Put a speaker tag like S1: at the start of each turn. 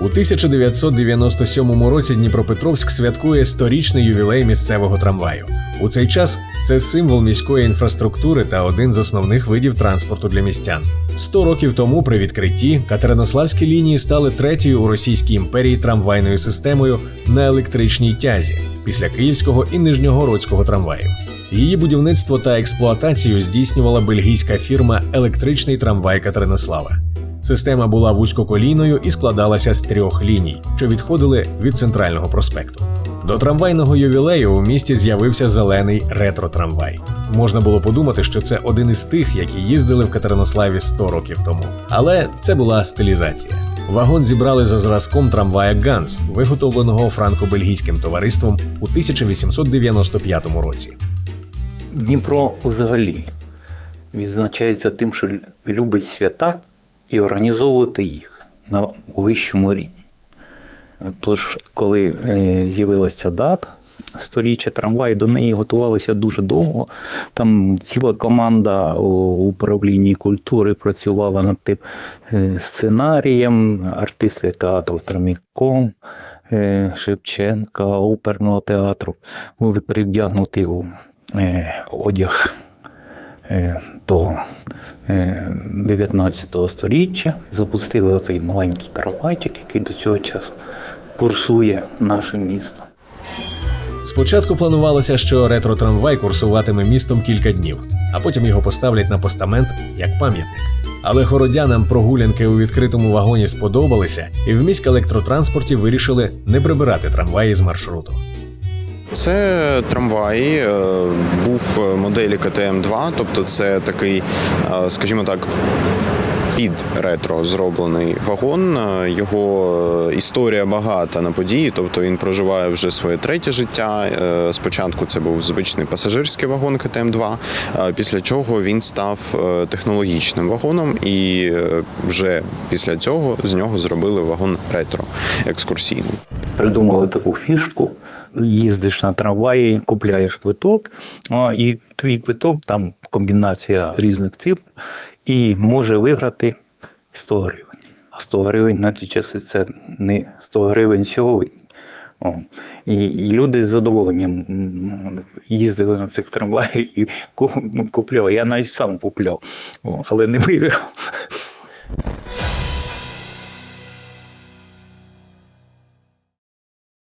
S1: У 1997 році Дніпропетровськ святкує сторічний ювілей місцевого трамваю. У цей час це символ міської інфраструктури та один з основних видів транспорту для містян. Сто років тому при відкритті катеринославські лінії стали третьою у Російській імперії трамвайною системою на електричній тязі після київського і нижньогородського трамваїв. Її будівництво та експлуатацію здійснювала бельгійська фірма Електричний трамвай Катеринослава. Система була вузькоколійною і складалася з трьох ліній, що відходили від центрального проспекту. До трамвайного ювілею у місті з'явився зелений ретро-трамвай. Можна було подумати, що це один із тих, які їздили в Катеринославі 100 років тому. Але це була стилізація. Вагон зібрали за зразком трамвая Ганс, виготовленого франко-бельгійським товариством у 1895 році.
S2: Дніпро взагалі відзначається тим, що любить свята і організовувати їх на вищому рівні. Тож, коли е, з'явилася дата, сторіччя трамваю, до неї готувалися дуже довго. Там ціла команда у управлінні культури працювала над тим е, сценарієм, артисти театру Траміком, е, Шевченка, оперного театру були перевдягнуті у одяг до е, 19 століття. Запустили оцей маленький трамвайчик, який до цього часу курсує наше місто.
S1: Спочатку планувалося, що ретро-трамвай курсуватиме містом кілька днів, а потім його поставлять на постамент як пам'ятник. Але городянам прогулянки у відкритому вагоні сподобалися, і в міськ електротранспорті вирішили не прибирати трамваї з маршруту.
S3: Це трамвай е, був моделі КТМ-2, тобто це такий, е, скажімо так, під ретро зроблений вагон. Е, Його історія багата на події, тобто він проживає вже своє третє життя. Е, Спочатку це був звичний пасажирський вагон КТМ-2, е, після чого він став е, технологічним вагоном, і е, вже після цього з нього зробили вагон ретро екскурсійний.
S2: Придумали таку фішку. Їздиш на трамваї, купляєш квиток, і твій квиток там комбінація різних цифр, і може виграти 100 гривень. А 100 гривень на ті часи це не 100 гривень сьогодні. О. І, і люди з задоволенням їздили на цих трамваях і ку- купляли. Я навіть сам купляв, але не виграв.